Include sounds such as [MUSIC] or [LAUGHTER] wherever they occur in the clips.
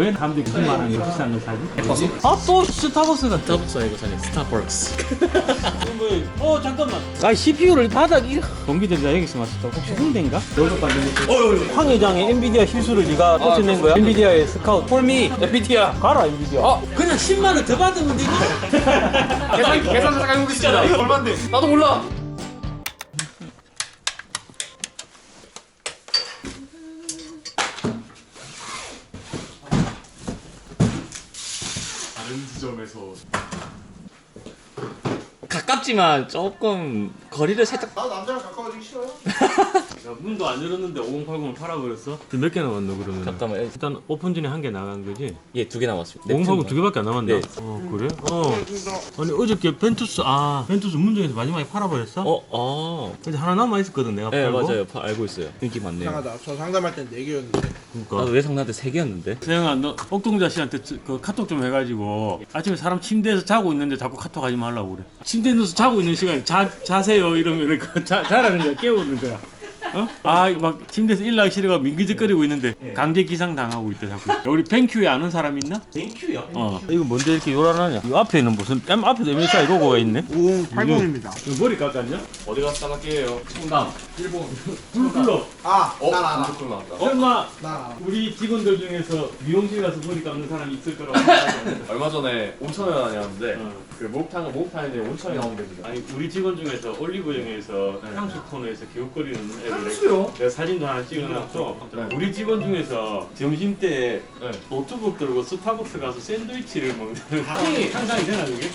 왜 사람들이 90만 원이 비싼 걸 사지? 아또 스타벅스가 스타벅스 아니고 사실 스타벅스. [LAUGHS] 어 잠깐만 아 CPU를 바닥 이 전기들이 여기서 맞췄다 혹시 홍대인가? 여기서 만든 황 회장의 엔비디아 실수를 네가 쫓아낸 거야? 엔비디아의 스카우트 폴미 엔비디아 가라 엔비디아 어 그냥 10만 원 더 받으면 되지 [LAUGHS] 계산 계산 해보겠습니다. 이거 얼마인데? 나도 몰라. 다른 지점에서 가깝지만 조금 거리를 살짝 나 남자랑 가까워지기 싫어요. [LAUGHS] 야, 문도 안 열었는데 5080을 팔아버렸어? 지금 몇 개 남았노 그러면? 잠깐만 일단 오픈 전에 한 개 나간 거지? 예 두 개 남았습니다. 5080 두 개밖에 안 남았네 네. 어 그래? 어 아니 어저께 벤투스 아 벤투스 문정에서 마지막에 팔아버렸어? 어, 어. 근데 하나 남아있었거든 내가 네 팔고 맞아요. 파- 알고 있어요. 인기 많네요. 이상하다. 저 상담할 땐 4개였는데. 그러니까 나도 왜 상나한테 세 개였는데? 세영아 너 옥동자 씨한테 つ-그 카톡 좀 해가지고 아침에 사람 침대에서 자고 있는데 자꾸 카톡 하지 말라고 그래 침대에 누워서 자고 있는 시간에 자, 자세요 이러면 그 자, 자라는 거야 깨우는 거야 어? 아막 침대에서 일나기 싫어가 민기적거리고 있는데 강제 기상 당하고 있대 자꾸 우리 뱅큐에 아는 사람 있나? 뱅큐요? 어 이거 뭔데 이렇게 요란하냐 이 앞에는 무슨 뺨 앞에도 MSI 로고가 있네 5080입니다. 이거 머리 깎았냐? 어디 가서 따갈게요. 청담. 일본. 불불러 아, 어? 난 알아. 무조건 나왔다. 설마 난 알아. 우리 직원들 중에서 미용실 가서 머리 감는 사람이 있을 거라고 [LAUGHS] 얼마 전에 5천 원 아니었는데 어. 그 목탕 목탕인데 5천 원이 나오면 됩니다. 아니 우리 직원 중에서 올리브영에서 향수 코너에서 기웃거리는 애들 향수요? 내가 사진도 하나 찍어놨어 네. 우리 직원 중에서 점심 때 네. 노트북 들고 스타벅스 가서 샌드위치를 먹는 상상이 상상이 되나 그게?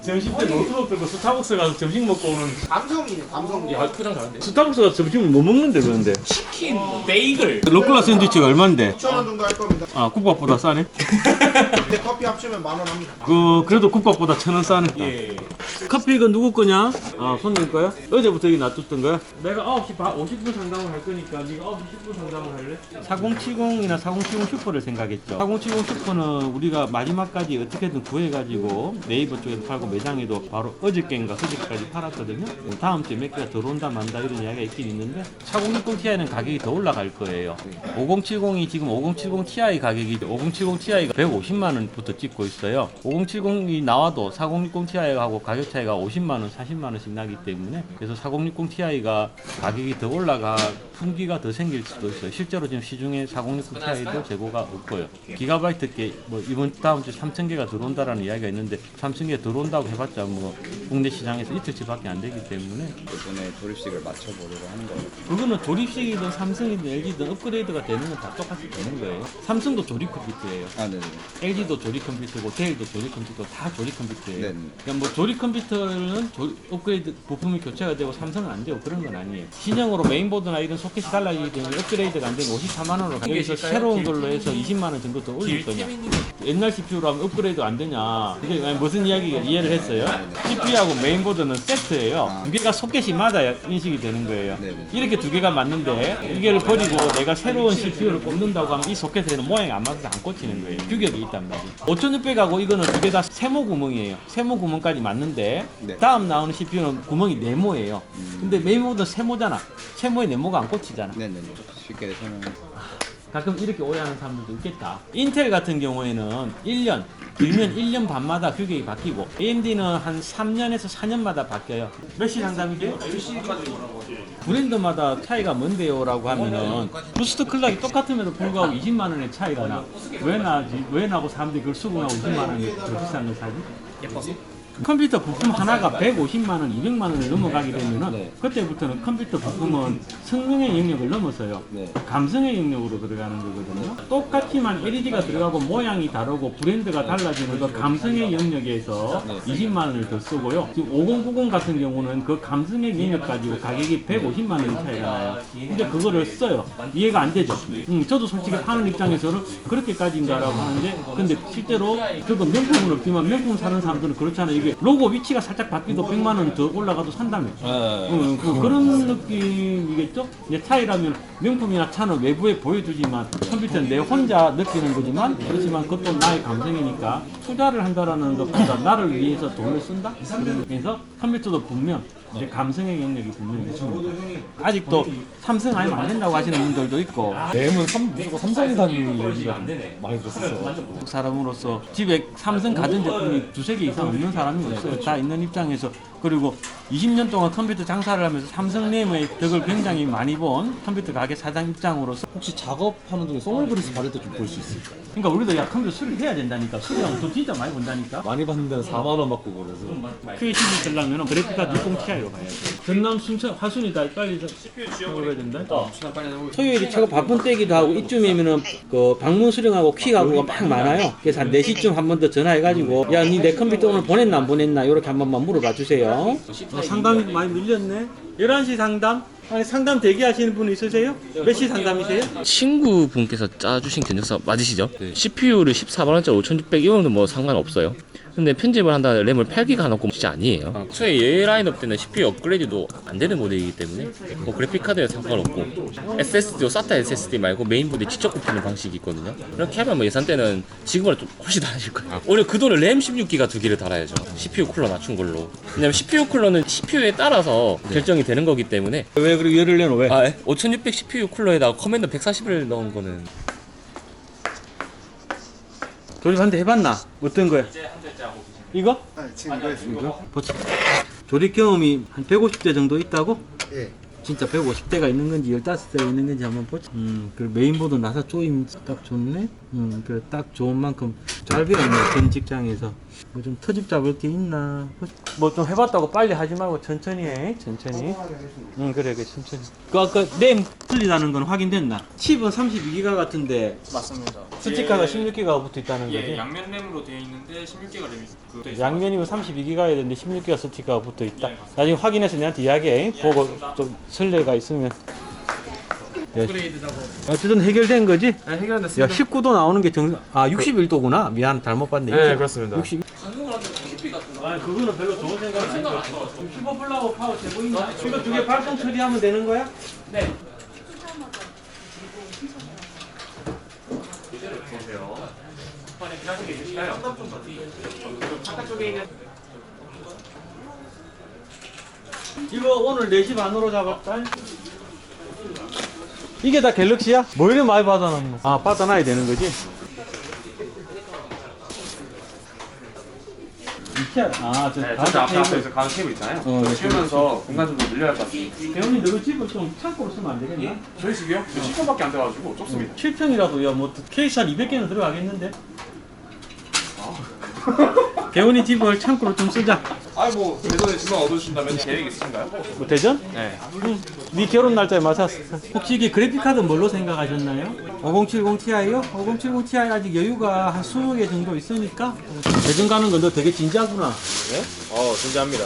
점심 때 노트북 들고 스타벅스 가서 점심 먹고 오는 감성이네, 감성. 야 표정 잘한데. 스타벅스 가서 점심을 뭐 먹는데 그런데 치킨, 뭐 베이글. 로클라 샌드위치가 얼만데? 2,000원 정도 할 겁니다. 아 국밥보다 싸네? [LAUGHS] 근데 커피 합치면 만 원 합니다. 그 그래도 국밥보다 천원 싸네 예. 커피 이건 누구 거냐? 아 손님 거야? 어제부터 여기 놔뒀던 거야? 내가 9시 반 50분 상담을 할 거니까 네가 9시 10분 상담을 할래? 4070이나 4070 슈퍼를 생각했죠 4070 슈퍼는 우리가 마지막까지 어떻게든 구해가지고 네이버 쪽에도 팔고 매장에도 바로 어저께인가 그저께까지 팔았거든요 다음 주에 몇 개가 들어온다 만다 이런 이야기가 있긴 있는데 4060 Ti는 가격이 더 올라갈 거예요 5070이 지금 5070 Ti 가격이 5070 Ti가 150만 원부터 찍고 있어요 5070이 나와도 4060 Ti하고 가격 차이가 50만 원, 40만 원씩 나기 때문에 그래서 4060 Ti가 가격이 더 올라가 품귀가 더 생길 수도 있어요. 실제로 지금 시중에 4060 Ti도 재고가 없고요. 기가바이트 께 뭐 이번 다음 주 3천 개가 들어온다라는 이야기가 있는데 3천 개 들어온다고 해봤자 뭐 국내 시장에서 이틀치밖에 안 되기 때문에 이번에 조립식을 맞춰보려고 하는 거예요. 그거는 조립식이든 삼성이든 LG든 업그레이드가 되는 건 다 똑같이 되는 거예요. 삼성도 조립 컴퓨터예요. 아, 네네. LG도 조립 컴퓨터고 데일도 조립 컴퓨터 다 조립 컴퓨터 예요. 네. 그러니까 뭐 조립 컴퓨터는 조- 업그레이드 부품이 교체가 되고 삼성은 안 되고 그런 건 아니에요. 신형으로 메인보드나 이런 소켓이 달라지기 때문에 업그레이드가 안 되면 54만 원으로 가- 여기서 새로운 걸로 해서 20만 원 정도 더 올릴 거냐. 옛날 CPU로 하면 업그레이드 안 되냐. 이게 무슨 이야기 이해를 했어요? CPU하고 메인보드는 세트예요. 두 개가 소켓이 맞아야 인식이 되는 거예요. 네네. 이렇게 두 개가 맞는데 이게를 버리고 내가 새로운 CPU를 꼽는다고 하면 이 소켓에는 모양이 안 맞아서 안 꽂히는 거예요. 규격이 있단 말이에요. 5600하고 이거는 두 개 다 세모 구멍이에요. 세모 구멍까지 맞는데 네. 다음 나오는 CPU는 구멍이 네모예요. 근데 메인보드는 세모잖아. 세모에 네모가 안 꽂히잖아. 네네네. 쉽게 설명. 가끔 이렇게 오해하는 사람들도 있겠다. 인텔 같은 경우에는 1년, 길면 1년 반마다 규격이 바뀌고 AMD는 한 3년에서 4년마다 바뀌어요. 몇 시 상담이죠? 브랜드마다 차이가 뭔데요라고 하면은 부스트 클락이 똑같음에도 불구하고 20만 원의 차이가 나. 왜 나지? 왜 나고 사람들이 그걸 수긍하고 20만 원이 더 비싼 걸 사지? 예뻐서? 컴퓨터 부품 하나가 150만 원, 200만 원을 넘어가게 되면은 네. 그때부터는 컴퓨터 부품은 성능의 영역을 넘어서요. 네. 감성의 영역으로 들어가는 거거든요. 똑같지만 LED가 들어가고 모양이 다르고 브랜드가 달라지는 그 감성의 영역에서 20만 원을 더 쓰고요. 지금 5090 같은 경우는 그 감성의 영역 가지고 가격이 150만 원의 차이가 나요. 근데 그거를 써요. 이해가 안 되죠. 음, 저도 솔직히 파는 입장에서는 그렇게까지인가라고 하는데 근데 실제로 그거 명품은 없지만 명품 사는 사람들은 그렇잖아요. 이게 로고 위치가 살짝 바뀌도 100만 원 더 올라가도 산다며. 음, 그, 그런 느낌이겠죠? 이제 차이라면 명품이나 차는 외부에 보여주지만 컴퓨터는 내 혼자 느끼는 거지만 그렇지만 그것도 나의 감성이니까 투자를 한다라는 것보다 나를 위해서 돈을 쓴다? 그래서 컴퓨터도 분명 이제 감성의 영역이 분명히 있습니다. 아직도 삼성 아니면 안 된다고 하시는 분들도 있고 램은 삼, 무조건 삼성이라는 얘기가 많이 들었었어. 한국 사람으로서 집에 삼성 가전 제품이 두세 개 이상 없는 사람이 없어요. 다 있는 입장에서 그리고 20년 동안 컴퓨터 장사를 하면서 삼성님의 덕을 굉장히 많이 본 컴퓨터 가게 사장 입장으로서 혹시 작업하는 중에 소울브리스 받을 때 좀 볼 수 있을까? 그러니까 우리도 야 컴퓨터 수리를 해야 된다니까. 수리하면 돈 진짜 많이 번다니까. 많이 받는 데는 4만 원 받고 그래서. 크게 시즌 되려면 그래픽카드 60ti로 가야 돼 전남 순천 화순이다 빨리 좀 작업해야 된다? 토요일이 최고 바쁜 때기도 하고 이쯤이면은 그 방문 수령하고 퀵하고가 막 많아요. 그래서 한 4시쯤 한 번 더 전화해가지고 야니 내 컴퓨터 오늘 보냈나 안 보냈나 이렇게 한 번만 물어봐 주세요 어, 상담이 많이 밀렸네 11시 상담? 아니 상담 대기하시는 분 있으세요? 몇 시 상담이세요? 친구분께서 짜주신 견적서 맞으시죠? CPU를 14만원짜리 5600 이거는 뭐 상관없어요. 근데 편집을 한다 램을 8기가 넣고 진짜 아니에요. 애초에 얘 라인업 때는 CPU 업그레이드도 안 되는 모델이기 때문에 뭐 그래픽카드에 상관없고 SSD도 SATA SSD 말고 메인보드에 직접 꼽히는 방식이 있거든요. 이렇게 하면 뭐 예산대는 지금보다 좀 훨씬 달아질 거예요. 오히려 그 돈을 램 16기가 두 개를 달아야죠. CPU 쿨러 낮춘 걸로. 왜냐면 CPU 쿨러는 CPU에 따라서 결정이 되는 거기 때문에 왜 그리고 열을 내놓 왜? 아, 5600 CPU 쿨러에다가 커맨더 140을 넣은 거는 조립한테 해봤나? 어떤 거야? 이거? 네, 지금 이거 했습니다. 보자. 조립 경험이 한 150대 정도 있다고? 예. 진짜 150대가 있는 건지 15대가 있는 건지 한번 보자. 음, 그 메인보드 나사 조임 딱 좋네. 음, 그 딱 좋은 만큼 잘 배웠네. 전 직장에서. 뭐 좀 터집 잡을 게 있나? 뭐 좀 해봤다고 빨리 하지 말고 천천히 해. 천천히. 응, 그래, 그래, 천천히. 그 아까 램 틀리다는 건 확인됐나? 칩은 32기가 같은데 맞습니다. 스티커가 16기가 붙어 있다는 거지? 예, 양면 램으로 되어 있는데 16개가 램이 그 양면이면 32기가야 되는데 16기가 스티커가 붙어 있다. 나중에 확인해서 내한테 이야기해. 보고 좀 설레가 있으면. 업그레이드라고. 어쨌든 해결된 거지? 네, 야, 해결됐습니다. 19도 나오는 게 정, 아, 61도구나. 미안, 잘못 봤네. 네, 그렇습니다. 60. 아, 그거는 별로 좋은 생각이 아니고. 15 플라워 파워 있나? 이거 두개 발송 처리하면 되는 거야? 이거 오늘 4시 반으로 잡았다. 이게 다 갤럭시야? 뭐 이렇게 많이 받아놨노? 아, 받아놔야 되는 거지? 이케아, 아, 저, 네, 다음 저 앞에 테이블. 앞에서 가는 테이블 있잖아요. 어, 네. 치우면서 공간 좀 더 늘려야 할 것 같습니다. 배우님, 너희 집을 좀 창고로 쓰면 안 되겠나? 저희 집이요? 저 10평밖에 안 돼가지고 좁습니다. 7평이라도, 야, 뭐, 케이스 한 200개는 들어가겠는데? 개훈이 집을 창고로 좀 쓰자. 아니 뭐 대전에 집만 얻어주신다면 계획 있으신가요? 뭐, 대전? 네. 응. 네 결혼 날짜에 맞았어. 혹시 이게 그래픽카드 뭘로 생각하셨나요? 5070 Ti요? 5070 Ti 아직 여유가 한 20개 정도 있으니까 대전 가는 건 너 되게 진지하구나. 어 진지합니다.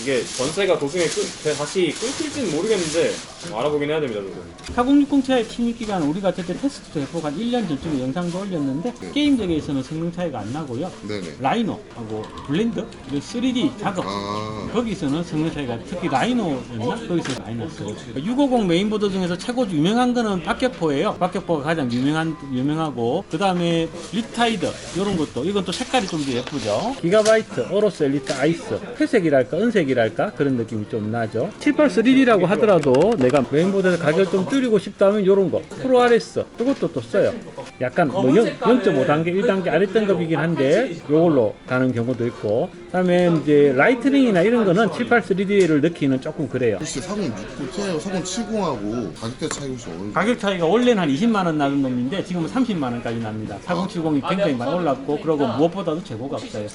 이게 전세가 도중에 끊, 다시 끊길지는 모르겠는데 알아보긴 해야 됩니다. 저도. 4060 Ti 침입 기간 우리가 그때 테스트도 해보고 한 1년 전쯤에 영상도 올렸는데 게임 적에서는 성능 차이가 안 나고요. 네네. 라이노하고 블렌더, 그리고 3D 작업 아, 거기서는 성능 차이가 특히 라이노였나? 거기서 많이 났어요. 650 메인보드 중에서 최고 유명한 거는 박격포예요. 박격포가 가장 유명한 유명하고 그 다음에 리타이드 이런 것도 이건 또 색깔이 좀 더 예쁘죠. 기가바이트, 오로스 엘리트 아이스, 회색이랄까 은색이랄까 그런 느낌이 좀 나죠. 783D라고 하더라도 내가 메인보드 가격을 좀 줄이고 싶다면 이런 거 프로 RS 이것도 또 써요. 약간 뭐 0.5단계, 1단계 아랫등급이긴 한데 이걸로 가는 경우도 있고 그다음에 이제 라이트닝이나 이런 거는 783D를 넣기는 조금 그래요. 혹시 4060 Ti하고 4070하고 가격대 차이 혹시 어느 가격 차이가 원래는 한 20만 원 나는 놈인데 지금은 30만 원까지 납니다. 4070이 굉장히 많이 올랐고 그리고 무엇보다도 재고가 없어요.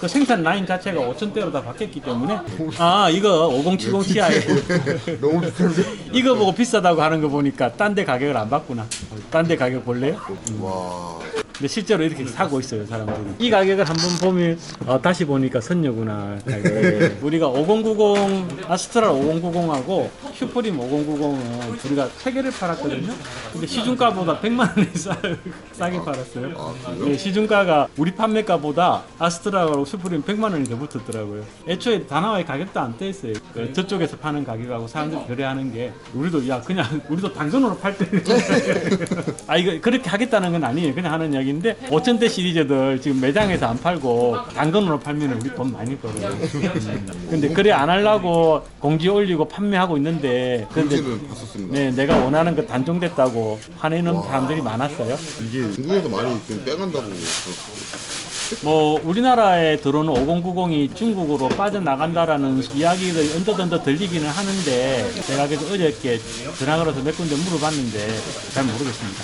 그 생산 라인 자체가 5천대로 다 바뀌었기 때문에 아 이거 5070 Ti [LAUGHS] 너무 비싼데? [LAUGHS] 이거 보고 비싸다고 하는 거 보니까 딴 데 가격을 안 받구나. 딴 데 가격 볼래요? 와. 근데 실제로 이렇게 사고 있어요 사람들이 이 가격을 한번 보면 어, 다시 보니까 선녀구나 가격 우리가 5090 아스트랄 5090하고 슈프림 5090은 우리가 세 개를 팔았거든요. 근데 시중가보다 100만 원이 싸, 싸게 팔았어요. 네, 시중가가 우리 판매가보다 아스트라하고 슈프림 100만 원이 더 붙었더라고요. 애초에 다나와의 가격도 안 떼있어요. 그 저쪽에서 파는 가격하고 사람들이 거래하는 게 우리도 야 그냥 우리도 당근으로 팔 때. [LAUGHS] 아 이거 그렇게 하겠다는 건 아니에요. 그냥 하는 이야기 인데 5천대 시리즈들 지금 매장에서 안 팔고 당근으로 팔면 우리 돈 많이 벌어요. [LAUGHS] 근데 그래 안 하려고 공지 올리고 판매하고 있는데 근데 공지는 봤었습니다. 네 내가 원하는 거 단종됐다고 화내는 사람들이 많았어요. 중국에서 많이 지금 빼간다고 들었어요. 뭐 우리나라에 들어오는 5090이 중국으로 빠져나간다라는 이야기를 언더던더 들리기는 하는데 제가 그래서 어저께 전화 걸어서 몇 군데 물어봤는데 잘 모르겠습니다.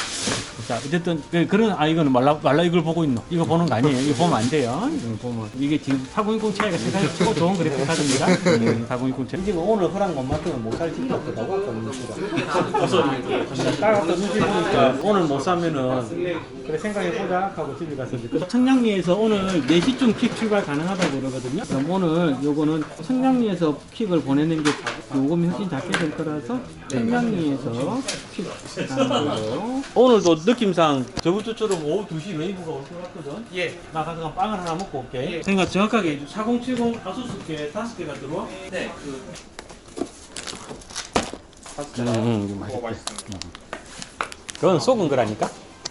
자 어쨌든 그, 그런 아 이거는 말라 말라 이걸 보고 있노. 이거 보는 거 아니에요? 이거 보면 안 돼요? 이거 보면. 이게 지금 4060 차이가 세상에 최고 좋은 그래픽 카드입니다. 음, 4060 차이 지금 오늘 허락 못 맡으면 못살 아까 누시가 그래서 딱 아까 누시 보니까 오늘 못 사면은 그래 생각해보자 하고 집에 가서 청량리에서 오늘 4시쯤 킥 출발 가능하다고 그러거든요. 그럼 오늘 요거는 청량리에서 킥을 보내는 게 요금이 훨씬 작게 될 거라서 청량리에서 킥 가는 걸로 오늘도 느낌상 저번 주처럼 오후 2시 웨이브가 올 것 같거든? 예. 나 가서 빵을 하나 먹고 올게. 생각 정확하게 해줘. 4070 아수스께 5개가 들어와? 네 그... 음, 음, 맛있다. 그건 속은 거라니까?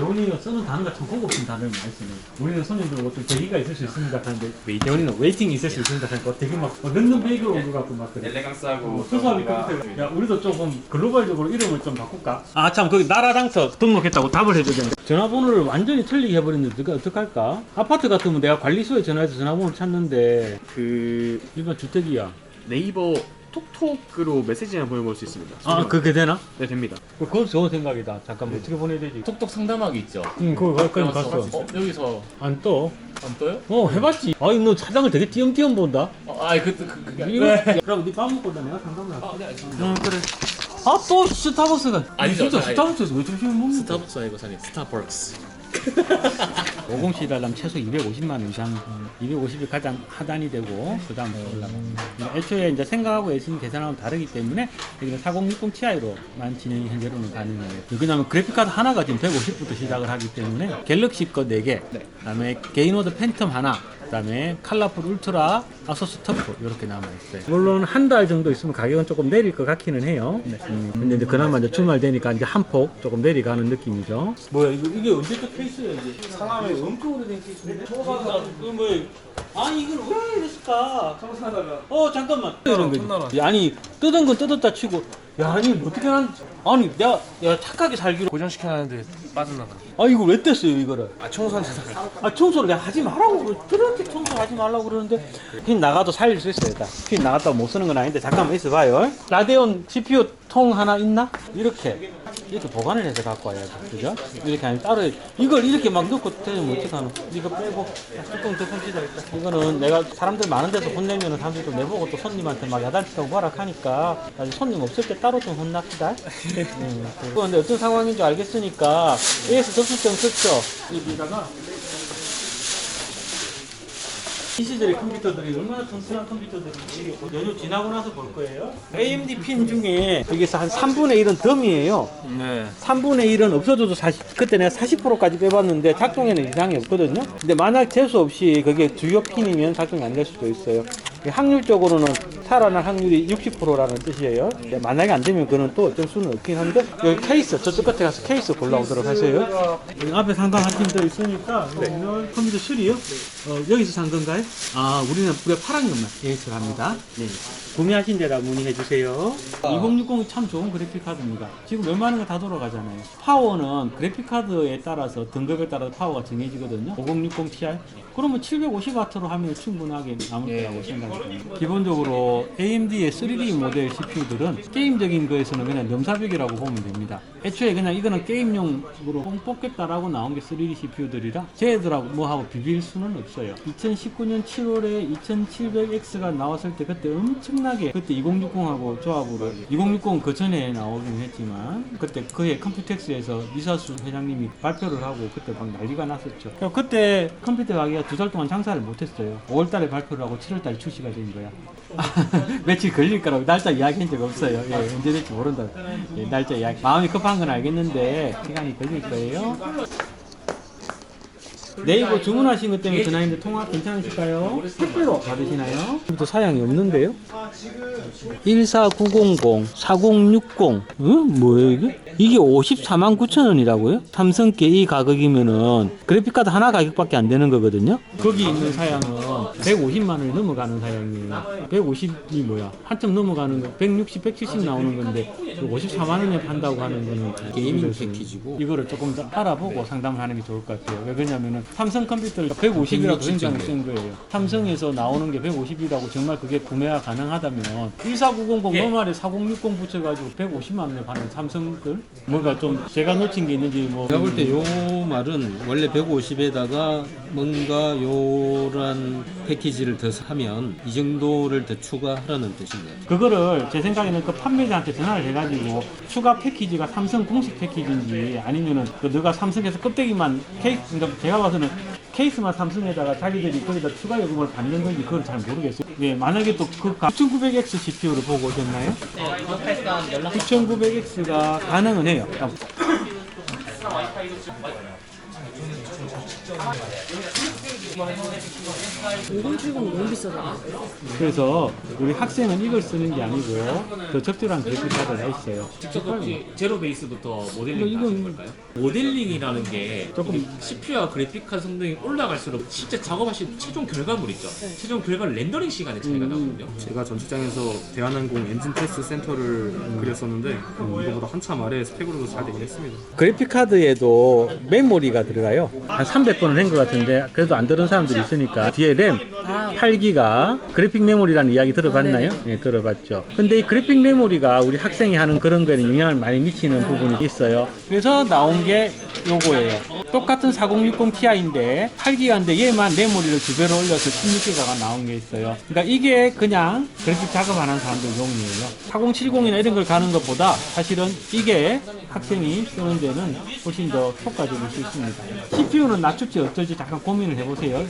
원이가 쓰는 단어가 참 고급진 단어를 많이 쓰네. 우리는 손님들 어떤 대기가 있을 수 있습니다 하는데 대원이는 웨이팅이 있을 수 있습니다 하니까 되게 막 어, 넣는 베이그로 온것 같고 막 그래. 엘레강스하고 수사비 컴퓨터. 야, 우리도 조금 글로벌적으로 이름을 좀 바꿀까? 아, 참, 거기 나라당서 등록했다고 답을 해줘야 되는데. 전화번호를 완전히 틀리게 해버렸는데, 어떡- 어떡할까? 아파트 같으면 내가 관리소에 전화해서 전화번호를 찾는데, 그 일반 주택이야. 네이버 톡톡으로 메시지만 보내볼 수 있습니다. 아, 그게 되나? 네 됩니다. 그건 좋은 생각이다. 잠깐만, 어떻게 보내야 되지? 톡톡 상담하기 있죠. 응, 그거 갈 거니 가서 갔어. 어, 여기서 안 떠. 안 떠요? 어, 해봤지. 아이, 너 차장을 되게 띄엄띄엄 본다. 어, 아이 그, 그, 그, 이거, 그럼 네밥 먹고 나 내가 상담을 할게. 아, 네, 알겠습니다. 응, 그래. 아, 또 스타벅스가. 아니죠, 진짜 아니. 스타벅스에서 왜 점심을 먹는 스타벅스 아니고 사님 스타벅스. 50 시 달라면 최소 250만 원 이상, 250이 가장 하단이 되고 그 다음 올라갑니다. 애초에 이제 생각하고 열심히 계산하면 다르기 때문에 여기는 4060 Ti로만 진행이 현재로는 가능해요. 왜냐하면 그래픽카드 하나가 지금 150부터 시작을 하기 때문에 갤럭시 거 4개, 그 다음에 게이노드 팬텀 하나, 그 다음에 칼라풀 울트라, 아소스 터프 이렇게 남아 있어요. 물론 한 달 정도 있으면 가격은 조금 내릴 것 같기는 해요. 음, 근데 이제 그나마 이제 주말 되니까 이제 한 폭 조금 내려가는 느낌이죠. 뭐야 이거 이게 언제적 케이스야 이게? 사람이 엄청 오래된 케이스인데? 뭐가 뭐 아니 이건 왜 이랬을까? 어 잠깐만 이런 거지. 아니 뜯은 건 뜯었다 치고 야 아니 어떻게 난 아니 내가 내가 착하게 살기로 고정시켜놨는데 빠져나가. 아 이거 왜 뗐어요 이거를? 아 청소한 데서. 아 청소를 내가 하지 말라고 그렇게 청소하지 말라고 그러는데 핀 나가도 살릴 수 있어요 일단 핀 나갔다고 못 쓰는 건 아닌데 잠깐만 있어봐요 라데온 CPU 통 하나 있나? 이렇게. 이렇게 보관을 해서 갖고 와야지 그죠? 이렇게 아니면 따로 이걸 이렇게 막 넣고 되면 어떡하노? 이거 빼고 뚜껑 덮어지자 일단 이거는 내가 사람들 많은 데서 혼내면은 사람들도 내보고 또 손님한테 막 야단치다고 뭐락하니까 나중에 손님 없을 때 따로 좀 혼납시다. [LAUGHS] 음, 그런데 어떤 상황인 줄 알겠으니까 AS 접수증 썼죠. 여기다가 이 시절의 컴퓨터들이 얼마나 튼튼한 컴퓨터들인지 연휴 지나고 나서 볼 거예요. AMD 핀 중에 여기서 한 3분의 1은 덤이에요. 네. 3분의 1은 없어져도 40, 그때 내가 40%까지 빼봤는데 작동에는 이상이 없거든요. 근데 만약 재수 없이 그게 주요 핀이면 작동이 안 될 수도 있어요. 확률적으로는 살아날 확률이 60%라는 뜻이에요. 근데 만약에 안 되면 그는 또 어쩔 수는 없긴 한데 여기 케이스 저쪽 끝에 가서 케이스 골라오도록 하세요. 여기 앞에 상담한 팀도 있으니까 오늘 컴퓨터 수리요? 어, 여기서 산 건가요? 아 우리는 무려 8학년만 계획을 합니다. 네. 구매하신 데라 문의해 주세요. 2060이 참 좋은 그래픽 카드입니다. 지금 웬만한 거 다 돌아가잖아요. 파워는 그래픽 카드에 따라서 등급에 따라 파워가 정해지거든요. 5060 Ti. 그러면 750W로 하면 충분하게 남을 거라고 생각이 듭니다. 기본적으로 AMD의 3D 모델 CPU들은 게임적인 거에서는 그냥 넘사벽이라고 보면 됩니다. 애초에 그냥 이거는 게임용으로 뽕 뽑겠다라고 나온 게 3D CPU들이라 쟤들하고 뭐하고 비빌 수는 없어요. 2019년 7월에 2700X가 나왔을 때 그때 엄청 나게 그때 2060하고 조합으로 2060은 그 전에 나오긴 했지만 그때 그해 컴퓨텍스에서 미사수 회장님이 발표를 하고 그때 막 난리가 났었죠. 그때 컴퓨터 가게가 두 달 동안 장사를 못했어요. 5월 달에 발표를 하고 7월 달에 출시가 된 거야. [LAUGHS] 며칠 걸릴 거라고 날짜 이야기한 적 없어요. 예, 언제 될지 모른다. 예, 날짜 이야기. 마음이 급한 건 알겠는데 시간이 걸릴 거예요. 네이버 주문하신 것 때문에 전화했는데 통화 괜찮으실까요? 택배로 받으시나요? 또 사양이 없는데요? 14900, 4060, 응? 뭐예요 이게? 이게 54만 9천 원이라고요? 삼성께 이 가격이면은 그래픽카드 하나 가격밖에 안 되는 거거든요? 거기 있는 사양은 150만 원이 넘어가는 사양이에요. 150이 뭐야? 한참 넘어가는 거, 160, 170 나오는 건데 54만 원에 판다고 하는 거는 게이밍 패키지고 이거를 조금 더 알아보고 상담을 하는 게 좋을 것 같아요. 왜 그러냐면은 삼성 컴퓨터를 150이라고 굉장히 쓴 거예요. 삼성에서 나오는 게 150이라고 정말 그게 구매가 가능하다면 14900 노말에 4060 붙여가지고 150만 원에 파는 삼성들 뭔가 좀 제가 놓친 게 있는지 뭐 제가 볼 때 요 말은 원래 150에다가 뭔가 요런 패키지를 더 하면 이 정도를 더 추가하라는 뜻인가요? 그거를 제 생각에는 그 판매자한테 전화를 해가지고 추가 패키지가 삼성 공식 패키지인지 아니면은 그 너가 삼성에서 껍데기만 케이스 그러니까 제가 봐서 는 케이스만 삼성에다가 자기들이 거기다 추가 요금을 받는 건지 그걸 잘 모르겠어요. 예, 만약에 또 그 9900X CPU를 보고 오셨나요? 9900X가 가능은 해요. 아, 5070 너무 비싸잖아. 그래서 우리 학생은 이걸 쓰는 게 아니고 더 적절한 그래픽 카드가 있어요. 직접 혹시 제로 베이스부터 모델링 이거- 하신 걸까요? 모델링이라는 게 조금 CPU와 그래픽카드 성능이 올라갈수록 실제 작업하신 최종 결과물 있죠. 최종 결과 렌더링 시간의 차이가 나거든요. 제가 전 직장에서 대한항공 엔진 테스트 센터를 그렸었는데 이거보다 한참 아래 스펙으로도 잘 되긴 했습니다. 그래픽 카드에도 메모리가 들어가요. 한 300번은 한 것 같은데 그래도 안 들은 사람들이 있으니까 뒤에 램 8기가 그래픽 메모리라는 이야기 들어봤나요? 네, 들어봤죠. 근데 이 그래픽 메모리가 우리 학생이 하는 그런 거에는 영향을 많이 미치는 부분이 있어요. 그래서 나온 게 요거예요. 똑같은 4060 Ti인데 8기가인데 얘만 메모리를 두 배로 올려서 16기가가 나온 게 있어요. 그러니까 이게 그냥 그래픽 작업하는 사람들 용이에요. 4070이나 이런 걸 가는 것보다 사실은 이게 학생이 쓰는 데는 훨씬 더 효과적일 수 있습니다. CPU는 낮출지 어떨지 잠깐 고민을 해보세요.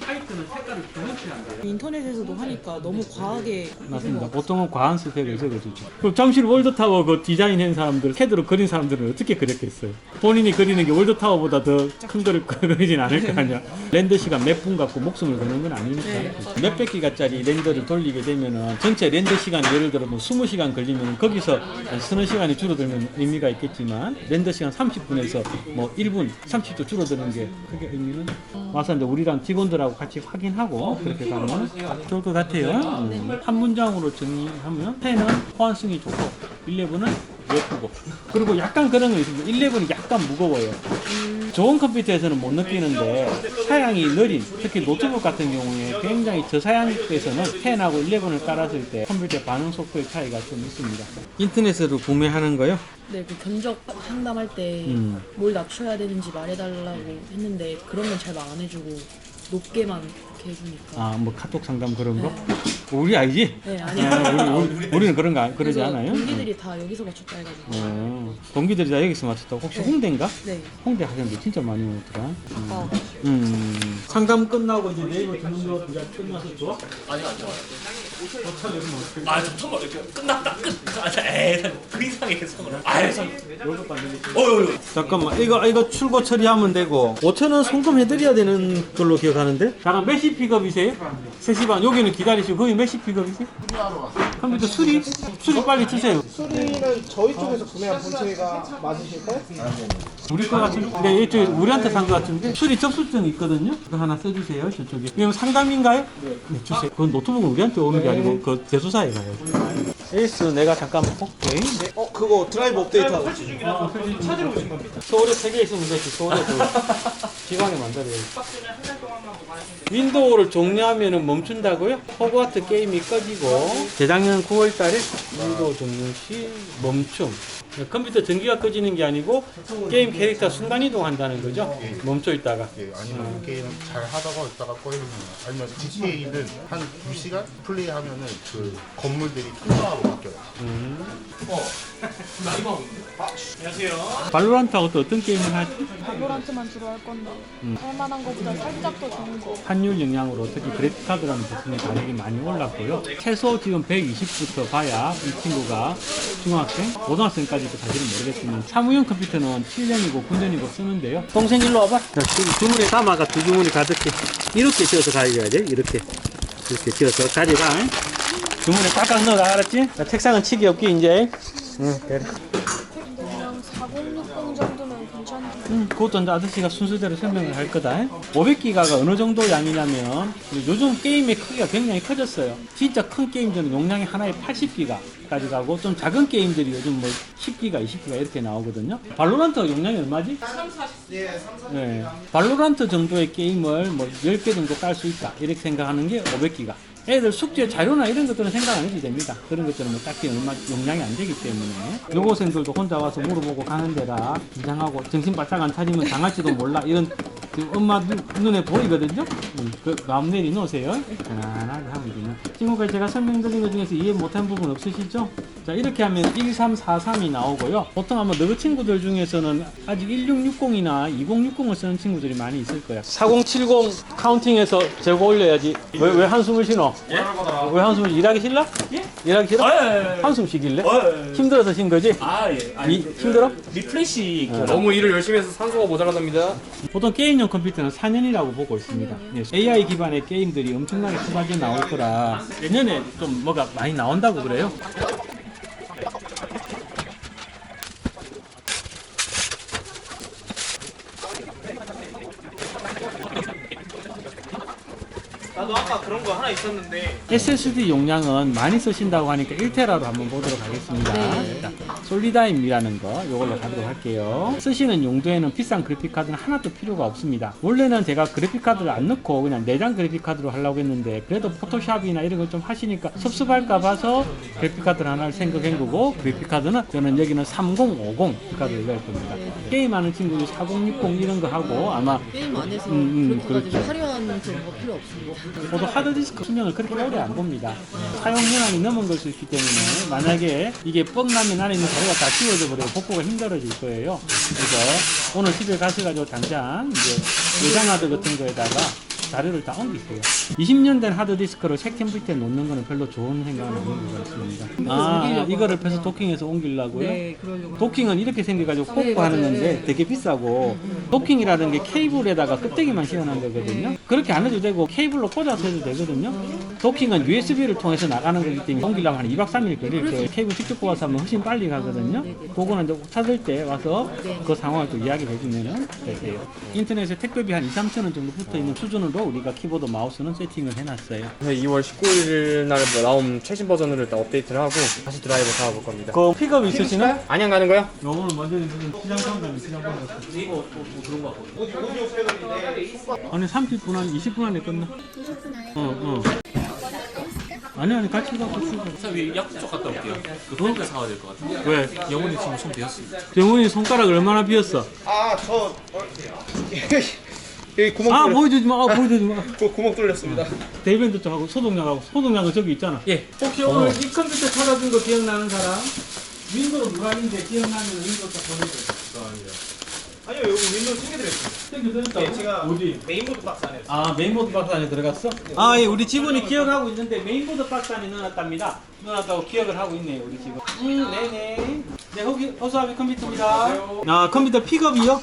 타이트는 색깔을 주문해야 돼요. 인터넷에서도 하니까 너무 과하게 맞습니다. 보통은 과한 스펙을 적어주죠. 그럼 잠실 월드타워 그 디자인한 사람들, 캐드로 그린 사람들은 어떻게 그렸겠어요? 본인이 그리는 게 월드타워보다 더 큰 거를 [LAUGHS] 그리진 않을 거 아니야. 렌더 시간 몇 분 갖고 목숨을 거는 건 아니니까. 몇백 기가짜리 렌더를 돌리게 되면은 전체 렌더 시간 예를 들어 뭐 20시간 걸리면 거기서 한 서너 시간이 줄어들면 의미가 있겠지만 렌더 시간 30분에서 뭐 1분, 30초 줄어드는 게 크게 의미는 와서 이제 우리랑 직원들하고 같이 확인하고 그렇게 가면 좋을 것 같아요. 음. 한 문장으로 정리하면 10은 호환성이 좋고 11은 예쁘고 그리고 약간 그런 거 있습니다. 11은 약간 무거워요. 좋은 컴퓨터에서는 못 느끼는데 사양이 느린 특히 노트북 같은 경우에 굉장히 저사양에서는 10하고 11을 깔았을 때 컴퓨터 반응 속도의 차이가 좀 있습니다. 인터넷으로 구매하는 거요? 네, 그 견적 상담할 때 뭘 음. 낮춰야 되는지 말해달라고 했는데 그런 건잘말안 해주고 높게만 이렇게 해주니까. 아 뭐 카톡 상담 그런 거? 우리 아니지? 네, 아니요. 아, 우리, 우리, 는 그런 거 안- 그러지 그래서 않아요? 동기들이 다 여기서 맞췄다 해가지고. 어, 동기들이 다 여기서 맞췄다고? 혹시 홍대인가? 네. 홍대 학생들 진짜 많이 오더라. 아, 음. 상담 끝나고 이제 네이버 듣는 거 이제 끝나서 좋아? 아니, 안 좋아요. 아, 좀 선물 이렇게 끝났다. 끝. 아, 에이, 그 이상의 선물. 아유, 선. 어유. 잠깐만 이거 이거 출고 처리하면 되고 5천 원 송금 해드려야 되는 걸로 기억하는데 잠깐 몇 시 픽업이세요? 3시 반 여기는 기다리시고 거기 몇 시 픽업이세요? 컴퓨터 수리? 수리 빨리 주세요 수리는 저희 쪽에서 구매한 본체가 맞으실까요? 우리 거 같은데 근데 이쪽에 우리한테 산 거 같은데 수리 접수증 있거든요 그거 하나 써주세요 저쪽에 이거 상담인가요? 네 주세요 그건 노트북은 우리한테 오는 게 아니고 그 제조사에 가요 에이스 내가 잠깐만 볼게 어 그거 드라이브 업데이트 하고 찾으러 오신 겁니다. 서울에 세개 있으면 되지. 서울에 그 [LAUGHS] 지방에 만들어야 윈도우를 종료하면 멈춘다고요? 호그와트 게임이 꺼지고 재작년 9월달에 윈도우 종료 시 멈춤. 컴퓨터 전기가 꺼지는 게 아니고 게임 캐릭터 순간 이동한다는 거죠. 멈춰 있다가. 예, 아니면 게임 잘 하다가 있다가 꺼이는 거나 아니면 GTA는 한 2시간 플레이하면은 그 건물들이 통과 로 바뀌어요. 발로란트하고 또 어떤 게임을 하지? 발로란트만 주로 할 건데 할만한 거보다 살짝 더 좋은 거 환율 영향으로 특히 그래픽 카드라는 부품의 가격이 많이 올랐고요. 최소 지금 120부터 봐야 이 친구가 중학생, 고등학생까지도 사실은 모르겠지만 사무용 컴퓨터는 7년이고 9년이고 쓰는데요. 동생 일로 와봐. 자, 지금 주문에 담아가 두 주문이 가득해. 이렇게 지어서 가져야 돼. 이렇게. 이렇게 지어서 가져가. 주문에 꽉꽉 넣어가 알았지? 자, 책상은 치기 없기 이제. 응, 그래. 그냥 4060 정도면 괜찮은데 음, 그것도 이제 아저씨가 순서대로 설명을 할 거다. 500기가가 어느 정도 양이냐면 요즘 게임의 크기가 굉장히 커졌어요. 진짜 큰 게임들은 용량이 하나에 80기가까지 가고 좀 작은 게임들이 요즘 뭐 10기가, 20기가 이렇게 나오거든요. 발로란트 용량이 얼마지? 네. 발로란트 정도의 게임을 뭐 10개 정도 깔 수 있다. 이렇게 생각하는 게 500기가. 애들 숙제 자료나 이런 것들은 생각 안 해도 됩니다. 그런 것들은 뭐 딱히 얼마 용량이 안 되기 때문에 여고생들도 혼자 와서 물어보고 가는 데라 이상하고 정신 바짝 안 차리면 당할지도 몰라 이런 그 엄마 눈, 눈에 보이거든요. 음, 그 마음 내리 놓으세요. 편안하게 되는. 친구가 제가 설명드린 것 중에서 이해 못한 부분 없으시죠? 자 이렇게 하면 1343이 나오고요. 보통 아마 너희 친구들 중에서는 아직 1660이나 2060을 쓰는 친구들이 많이 있을 거야. 4070 카운팅해서 재고 올려야지. 왜, 왜 한숨을 쉬노? 왜 한숨을 쉬- 일하기 싫나? 일하기 싫어? 한숨 쉬길래? 힘들어서 쉰 거지? 아, 예. 이, 힘들어? 리프레시 너무 일을 열심히 해서 산소가 모자라답니다. 보통 게임용 컴퓨터는 4년이라고 보고 있습니다. 예, AI 기반의 게임들이 엄청나게 수박이 나올 거라 내년에 좀 뭐가 많이 나온다고 그래요. 나도 아까 그런 거 하나 있었는데 SSD 용량은 많이 쓰신다고 하니까 1테라로 한번 보도록 하겠습니다. 자, 솔리다임이라는 거 이걸로 가도록 할게요. 쓰시는 용도에는 비싼 그래픽 카드는 하나도 필요가 없습니다. 원래는 제가 그래픽 카드를 안 넣고 그냥 내장 그래픽 카드로 하려고 했는데 그래도 포토샵이나 이런 걸 좀 하시니까 섭섭할까 봐서 그래픽 카드를 하나를 생각한 거고 그래픽 카드는 저는 여기는 3050 카드를 넣을 겁니다. 게임하는 친구들 4060 이런 거 하고 아마 게임 안에서 음, 음, 그렇게까지 그렇죠. 화려한 그런 거 필요 없습니다. 저도 하드디스크 수명을 그렇게 오래 안 봅니다. 사용 현황이 넘은 걸 수 있기 때문에 만약에 이게 뻥 나면 안에 있는 자료가 다 지워져 버리고 복구가 힘들어질 거예요. 그래서 오늘 집에 가셔가지고 당장 이제 외장 하드 같은 거에다가 자료를 다 옮기세요. 20년 된 하드디스크를 새 컴퓨터에 놓는 거는 별로 좋은 생각은 아닌 것 같습니다. 아, 이거를 펴서 도킹해서 옮기려고요? 네, 그러려고. 도킹은 이렇게 생겨가지고 꽂고 네, 하는. 건데 네. 되게 비싸고 도킹이라는 게 케이블에다가 껍데기만 씌워놓은 거거든요. 그렇게 안 해도 되고 케이블로 꽂아서 해도 되거든요. 도킹은 USB를 통해서 나가는 거기 때문에 옮기려면 한 2박 3일 걸릴 거예요. 케이블 직접 꽂아서 하면 훨씬 빨리 가거든요. 그거는 이제 찾을 때 와서 그 상황을 또 이야기해 주면 되세요. 인터넷에 택배비 한 2, 3천 원 정도 붙어 있는 수준으로 우리가 키보드 마우스는 세팅을 해놨어요. 2월 19일 날 나온 최신 버전으로 일단 업데이트를 하고 다시 드라이버 잡아볼 겁니다. 그 픽업 있으시나? 안양 가는 거요? 요거는 먼저 무슨 시장 상담이 시장 상담. 이거 그런 거 아니 30분 안 20분 안에 끝나. 20분 안에. 어 어. 아니 아니 같이 가고. 어차피 약국 쪽 갔다 올게요. 그 펜트 사와야 될 것 같아요. 왜? 영훈이 지금 손 비었어요. 정훈이 손가락 얼마나 비었어? 아저 어, [LAUGHS] 여기 구멍 아 뚫렸 보여주지 마. 아 보여주지 마. [LAUGHS] 그 구멍 뚫렸습니다 데이밴드 쪽하고 소독약하고 소독약은 저기 있잖아. 예. 혹시 오늘 이 컴퓨터 찾아준 거 기억나는 사람? 윈도우 무관인데 기억나면 윈도우 딱 보내줘. 아니요 여기 윈도우 챙겨드렸습니다. 챙겨드렸다고? 네, 제가 어디? 메인보드 박스 안에. 아 메인보드 박스 안에 들어갔어? 아 예, 우리 직원이 기억하고 있는데 메인보드 박스 안에 넣어놨답니다. 넣어놨다고 기억을 하고 있네요 우리 직원. 음 네네. 네 호기 호수아비 컴퓨터입니다. 아 컴퓨터 픽업이요?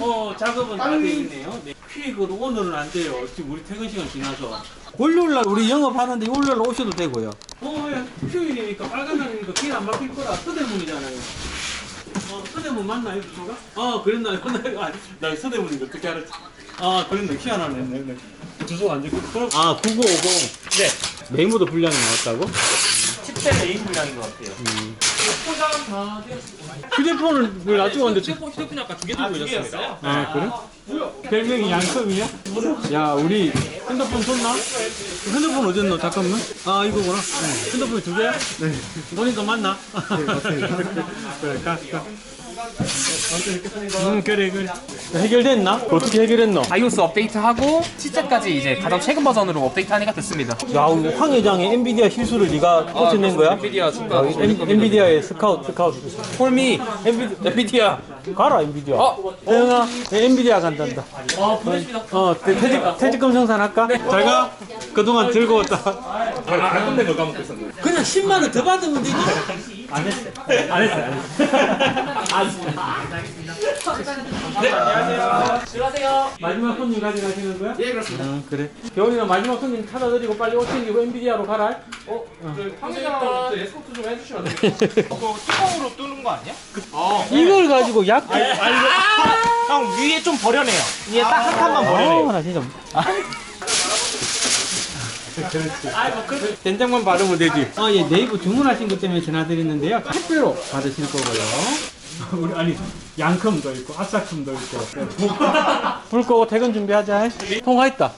어 작업은 다 되어 있네요. 네. 퀵으로 오늘은 안 돼요. 지금 우리 퇴근 시간 지나서. 월요일날 우리 영업하는데 월요일날 오셔도 되고요. 어, 예. 휴일이니까 빨간 날이니까 길 안 막힐 거라 서대문이잖아요. 어, 서대문 맞나요, 주소가? 어, 그랬나요? 나, 아, 나 서대문인데 어떻게 알았지? 아, 그랬네. 희한하네. 네, 네. 주소가 안 적혀. 그럼, 아, 9950. 네. 메인보드 분량이 나왔다고? 10대 메인 분량인 것 같아요. 포장 다 되었습니다. 휴대폰을 왜 놔두고 왔는데? 휴대폰 아까 두개 들고 있었습니다. 아, 그래? 별명이 양컴이야? 야, 우리 핸드폰 줬나? 핸드폰 어딨노? 잠깐만. 아, 이거구나. 응. 핸드폰이 두 개야? 네. 보니까 맞나? 네, 맞습니다. [LAUGHS] 그래, 가, 가. 음, 그래, 그래. 해결됐나? 어떻게 해결했노? iOS 업데이트하고 실제까지 이제 가장 최근 버전으로 업데이트하니까 됐습니다. 야, 우리 황 회장의 엔비디아 실수를 네가 꽂혀낸 거야? 엔비디아 어, 엔, 엔비디아의 스카우트, 스카우트. 폴미 엔비디, 엔비디아. 가라, 엔비디아. 어? 태영아, 네, 엔비디아 간단다. 아 보내주니다 어, 태- 퇴직, 퇴직금 생산할까? 잘 가. 그동안 즐거웠다. 안 끝낸 거 까먹고 있었네. 그냥 10만원 더 받으면 되지. 안 했어. 안 했어, 안 했어. 안 했어. 네, 안녕하세요. 들어가세요. 마지막 손님 가져가시는 거야? 예 그렇습니다. 응, 그래. 겨울이나 마지막 손님 찾아드리고 빨리 옷 챙기고 엔비디아로 가라. 어, 황회장 에스코트 좀 해주시면 안 돼요? [LAUGHS] 그거 뚜껑으로 뚫는 거 아니야? 이걸 가지고 약. 형 위에 좀 버려내요. 위에 딱 한 칸만 버려내요. 아, 나 진짜. [LAUGHS] 된장만 바르면 되지. 아, 예, 네이버 주문하신 것 때문에 전화드렸는데요. 택배로 받으실 거고요. [LAUGHS] 우리 아니 양컴도 있고 아싸컴도 있고 불 끄고 퇴근 준비하자 통화했다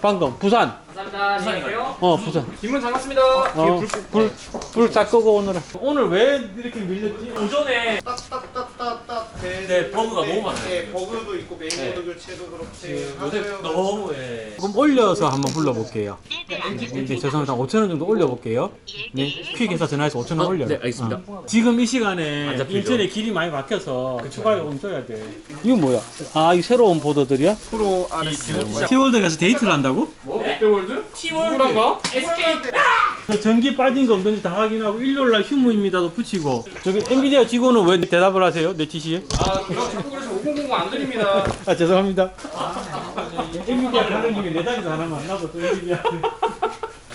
방금 부산. 안녕하세요. 어 부산 뒷문 잠갔습니다. 어, 불불다 끄고 오느라 오늘 왜 이렇게 밀렸지 오전에 딱딱딱딱딱. 네, 버그가 너무 많아요. 네, 버그도 있고 메인보드 교체도 그렇게. 하고요. 너무 예. 조금 올려서 한번 불러볼게요 네, 죄송합니다 5천 원 정도 올려볼게요 네 퀵에서 전화해서 5천 원 올려요 네, 알겠습니다. 어. 지금 이 시간에 잡히죠. 인천에 길이 많이 막혀서 추가 요금 줘야 돼 이거 뭐야 아 이거 새로운 보드들이야? 프로 RS. 티월드 가서 데이트를 한다고? 롯데월드? SK. 그 전기 빠진 거 없는지 다 확인하고 일요일날 휴무입니다도 붙이고 저기 엔비디아 직원은 왜 대답을 하세요? 내 지시에? 아, 그럼 자꾸 그래서 5000 안 드립니다. 아 죄송합니다 엔비디아 가는 김에 내 다리도 하나 만나고 또 엔비디아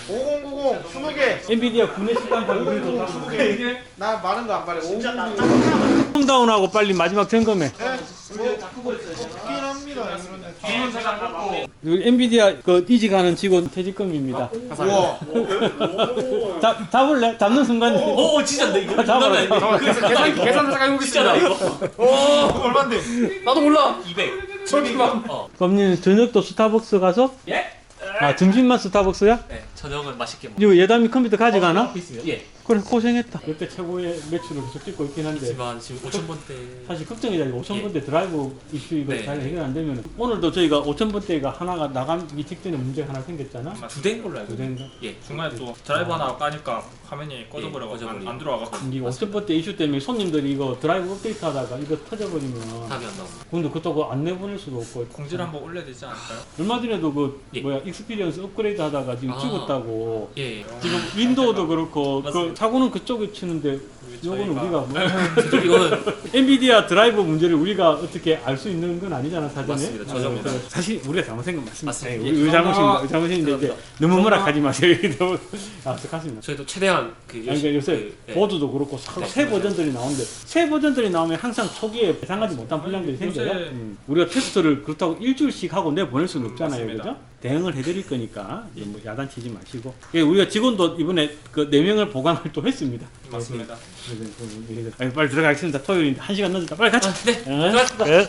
5090 20개. 엔비디아 구내 식단까지 우리도 다 20개. 나 많은 거 안 바래. 5090. 컴다운하고 빨리 마지막 점검해 없긴 합니다. 뒤는 제가 갖고 여기 엔비디아 그 이직하는 직원 퇴직금입니다 우와. 잡, 잡을래? 잡는 순간 오, 진짜 내 이거 잡아라 그래서 계산 계산 잠깐 해보겠습니다. 오, 얼마인데? 나도 몰라. 200. 설비가. 어. 그럼 저녁도 스타벅스 가서? 예? 아 점심만 스타벅스야? 네, 저녁은 맛있게 먹. 이거 예담이 컴퓨터 가져가나? 있습니다. 예. 그래 고생했다 그때 최고의 매출을 계속 찍고 있긴 한데 하지만 지금 5천 번대. 사실 걱정이다 이거 5천 번대 드라이브 이슈 이거 네. 잘 해결 안 되면 오늘도 저희가 5천 번대가 하나가 나가기 직전에 문제가 하나 생겼잖아 두 대인 걸로 알고. 두 대인가? 예. 중간에 또 드라이브 하나 까니까 화면이 꺼져버려가지고 안, 안 들어와가지고. 이 5천 번대 이슈 때문에 손님들이 이거 드라이브 업데이트 하다가 이거 터져버리면 답이 안 나오고. 근데 그거 안 내보낼 수도 없고 공지를 한번 올려야 되지 않을까요? 얼마 전에도 그 예. 뭐야 익 스피리언스 업그레이드 하다가 지금 아. 죽었다고 예. 지금 윈도우도 그렇고 그 맞습니다. 사고는 그쪽에 치는데 요거는 저희가- 우리가 뭐 [LAUGHS] 이거는 [LAUGHS] 엔비디아 드라이브 문제를 우리가 어떻게 알 수 있는 건 아니잖아 사전에. 맞습니다. 어, 그래서 사실 우리가 잘못한 건 맞습니다. 맞습니다. 네, 예. 우리 잘못입니다. 잘못인데 이제 너무 죄송합니다. 뭐락하지 마세요. 너무 [LAUGHS] 압석하십니다. 저희도 최대한 그 아니, 그러니까 요새 그, 예. 보드도 그렇고 사- 새 버전들이 나오는데 새 버전들이 나오면 항상 초기에 예상하지 못한 불량들이 생겨요. 요새- 음. 우리가 테스트를 그렇다고 일주일씩 하고 내보낼 수는 없잖아요, 맞습니다. 그죠? 대응을 해드릴 거니까 뭐 야단치지 마시고 예, 우리가 직원도 이번에 그네 명을 보강을 또 했습니다. 맞습니다. 그래서 그- 아니, 빨리 들어가겠습니다. 토요일인데 한 시간 늦었다. 빨리 가자. 네. 응? 수고하셨습니다. 네.